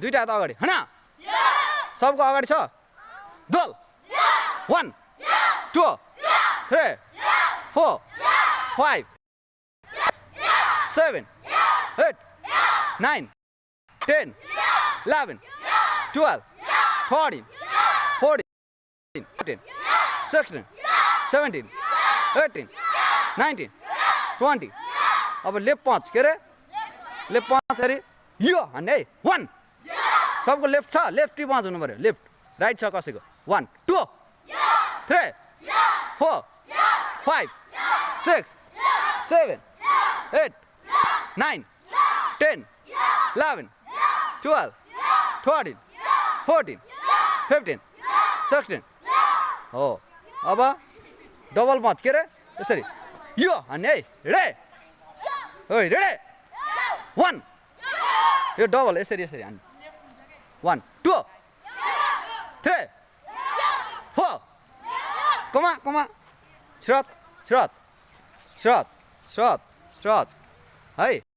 दुइटा हात अगाडि होइन सबको अगाडि छ? दोल? One two three four five seven eight nine ten eleven twelve thirteen fourteen fifteen sixteen seventeen eighteen nineteen twenty अब लेफ्ट पाँच के अरे लेफ्ट पाँच अरे। यो हान्ने है। वान सबको लेफ्ट छ। लेफ्टी पाँच हुनु पऱ्यो। लेफ्ट राइट छ कसैको? One two three four five six seven eight nine ten eleven twelve thirteen fourteen fifteen sixteen हो। अब डबल पाँच। के अरे यसरी। यो हान्ने है रे ओ रेडे वान यो डबल यसरी यसरी हान्ने वान टू थ्री फोर कमा कमा श्रत श्रत श्रत श्रत श्रत है